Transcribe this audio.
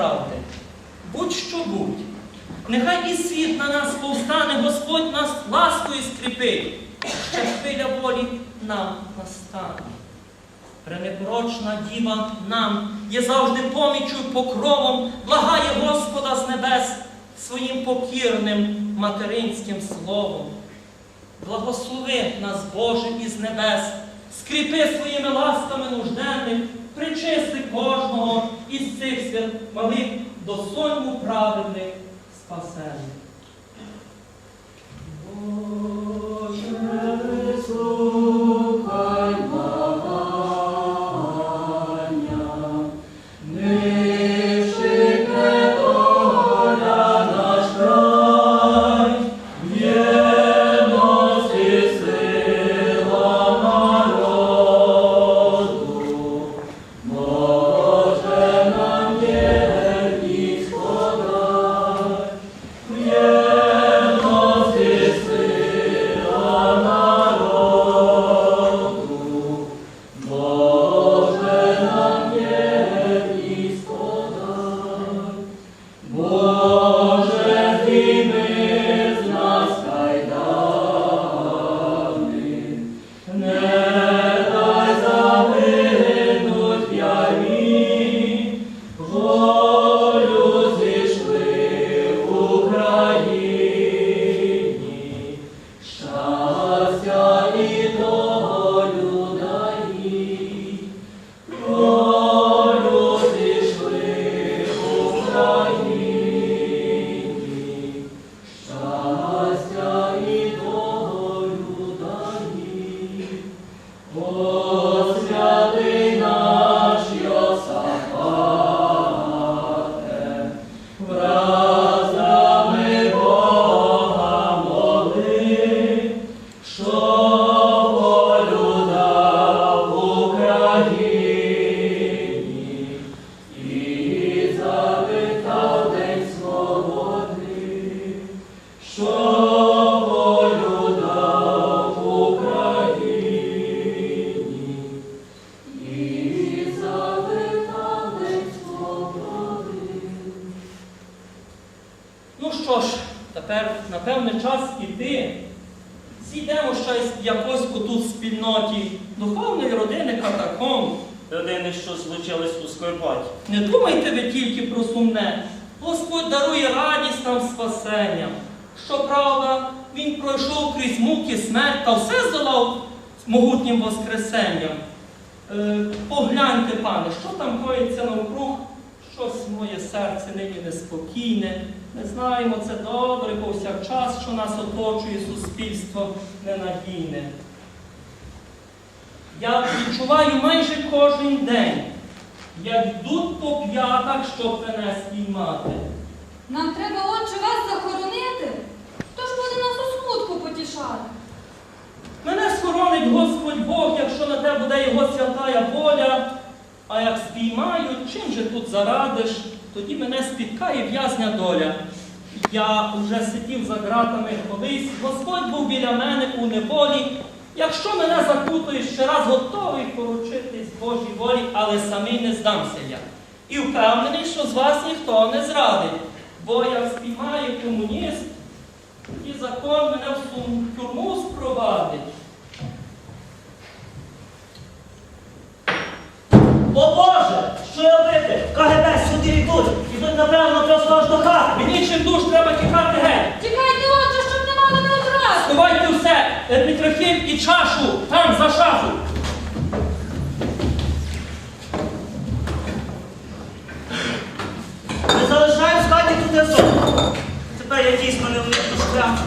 правди. Будь-що будь. Нехай і світ на нас повстане, Господь нас ласкою скріпить, ще хвиля волі нам настане. Пренепорочна діва нам є завжди помічю покровом, благає Господа з небес своїм покірним материнським словом. Благослови нас, Боже, із небес, скріпи своїми ласками із цих свят малих до сонму праведних спасених. Oh. Ну що ж, тепер, напевне, час іти. Зійдемо щось якось у тут спільноті духовної родини катакомб. Людини, що злучились у Скорбаті. Не думайте ви тільки про сумне. Господь дарує радість нам спасення. Щоправда, Він пройшов крізь муки смерть та все здолав могутнім Воскресенням. Е, погляньте, пане, що там коїться навкруг, щось моє серце нині неспокійне. Ми знаємо це добре повсякчас, що нас оточує суспільство ненадійне. Я відчуваю майже кожен день, як йдуть по п'ятах, щоб мене спіймати. Нам треба отче вас захоронити. Хто ж буде нас у смутку потішати? Мене схоронить Господь Бог, якщо на те буде його святая воля. А як спіймають, чим же тут зарадиш, тоді мене спіткає в'язня доля. Я вже сидів за ґратами колись, Господь був біля мене у неволі. Якщо мене закутує, ще раз готовий поручитись Божій волі, але самий не здамся я. І впевнений, що з вас ніхто не зрадить. Бо я спіймаю комуніст, Е, Митрохим і чашу там за шафу. Не залишаю в хаті тут разом. Тепер я дійсно не вмію шкляну.